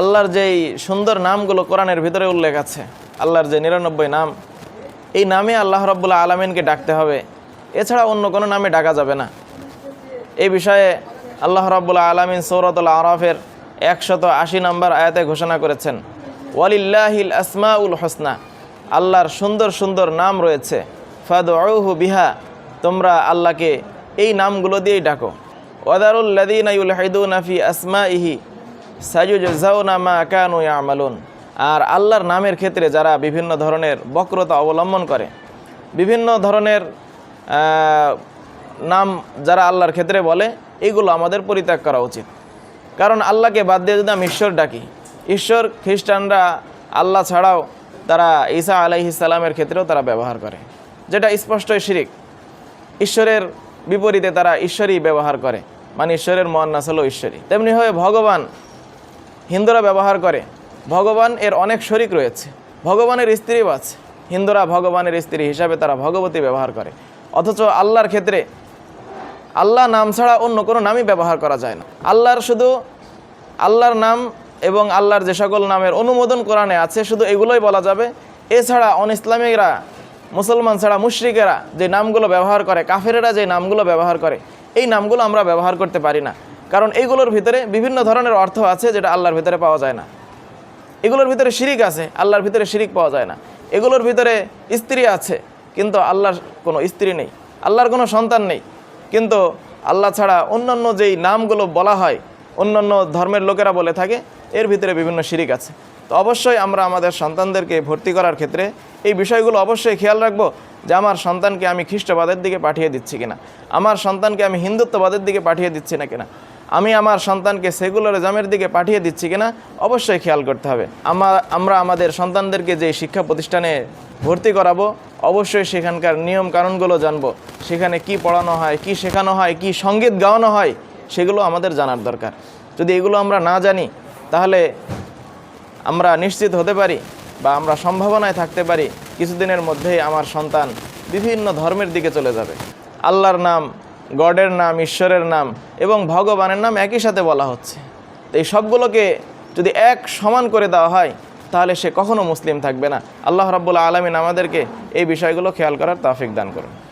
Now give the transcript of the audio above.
আল্লাহর যেই সুন্দর নামগুলো কোরআনের ভিতরে উল্লেখ আছে, আল্লাহর যে নিরানব্বই নাম, এই নামে আল্লাহ রব্বুল্লাহ আলমিনকে ডাকতে হবে। এছাড়া অন্য কোনো নামে ডাকা যাবে না। এই বিষয়ে আল্লাহ রাব্বুল আলমিন সৌরতুল আরফের একশত আশি নম্বর আয়াতে ঘোষণা করেছেন, ওয়ালিল্লাহিল আসমাউল হোসনা আল্লাহর সুন্দর সুন্দর নাম রয়েছে ফাদহু বিহা তোমরা আল্লাহকে এই নামগুলো দিয়েই ডাকো। ওয়াদারুল্লাদিন হাইদুনাফি আসমা ইহি সাজুজাউনা মা কানু ইয়ামালুন। আর আল্লাহর নামের ক্ষেত্রে যারা বিভিন্ন ধরনের বক্রতা অবলম্বন করে, বিভিন্ন ধরনের নাম যারা আল্লাহর ক্ষেত্রে বলে, এগুলো আমাদের পরিত্যাগ করা উচিত। কারণ আল্লাহকে বাদ দিয়ে যদি আমি ঈশ্বর ডাকি, ঈশ্বর খ্রিস্টানরা আল্লাহ ছাড়াও তারা ঈসা আলাইহিসালামের ক্ষেত্রেও তারা ব্যবহার করে, যেটা স্পষ্টই শিরিক। ঈশ্বরের বিপরীতে তারা ঈশ্বরই ব্যবহার করে মানে ঈশ্বরের মহান্নাস হলো ঈশ্বরী তেমনিভাবে ভগবান হিন্দুরা ব্যবহার করে, ভগবান এর অনেক শরিক রয়েছে, ভগবানের স্ত্রীও আছে। হিন্দুরা ভগবানের স্ত্রী হিসাবে তারা ভগবতী ব্যবহার করে। অথচ আল্লাহর ক্ষেত্রে আল্লাহ নাম ছাড়া অন্য কোনো নামই ব্যবহার করা যায় না। আল্লাহর শুধু আল্লাহর নাম এবং আল্লাহর যে সকল নামের অনুমোদন কোরআনে আছে, শুধু এগুলোই বলা যাবে। এছাড়া অন ইসলামিকরা মুসলমান ছাড়া মুশরিকেরা যে নামগুলো ব্যবহার করে, কাফেরেরা যে নামগুলো ব্যবহার করে, এই নামগুলো আমরা ব্যবহার করতে পারি না। কারণ এইগুলোর ভিতরে বিভিন্ন ধরনের অর্থ আছে যেটা আল্লাহর ভিতরে পাওয়া যায় না। এগুলোর ভিতরে শিরিক আছে, আল্লাহর ভিতরে শিরিক পাওয়া যায় না। এগুলোর ভিতরে স্ত্রী আছে, কিন্তু আল্লাহর কোনো স্ত্রী নেই। আল্লাহর কোনো সন্তান নেই, কিন্তু আল্লাহ ছাড়া অন্যান্য যেই নামগুলো বলা হয়, অন্যান্য ধর্মের লোকেরা বলে থাকে, এর ভিতরে বিভিন্ন শিরিক আছে। তো অবশ্যই আমরা আমাদের সন্তানদেরকে ভর্তি করার ক্ষেত্রে এই বিষয়গুলো অবশ্যই খেয়াল রাখব যে আমার সন্তানকে আমি খ্রিস্টবাদের দিকে পাঠিয়ে দিচ্ছি কিনা। আমার সন্তানকে আমি হিন্দুত্ববাদের দিকে পাঠিয়ে দিচ্ছি না কিনা। আমি আমার সন্তানকে সেকুলারিজমের দিকে পাঠিয়ে দিচ্ছি কিনা অবশ্যই খেয়াল করতে হবে। আমার আমরা আমাদের সন্তানদেরকে যে শিক্ষা প্রতিষ্ঠানে ভর্তি করাবো, অবশ্যই সেখানকার নিয়ম কানুনগুলো জানব। সেখানে কি পড়ানো হয়, কি শেখানো হয়, কি সংগীত গাওয়ানো হয়, সেগুলো আমাদের জানার দরকার। যদি এগুলো আমরা না জানি, তাহলে আমরা নিশ্চিত হতে পারি বা আমরা সম্ভাবনায় থাকতে পারি, কিছুদিনের মধ্যেই আমার সন্তান বিভিন্ন ধর্মের দিকে চলে যাবে। আল্লাহর নাম গডের নাম, ঈশ্বরের নাম এবং ভগবানের নাম একই সাথে বলা হচ্ছে। এই সবগুলোকে যদি এক সমান করে দেওয়া হয়, তাহলে সে কখনও মুসলিম থাকবে না। আল্লাহ রাব্বুল আলমিন আমাদেরকে এই বিষয়গুলো খেয়াল করার তাফিক দান করুন।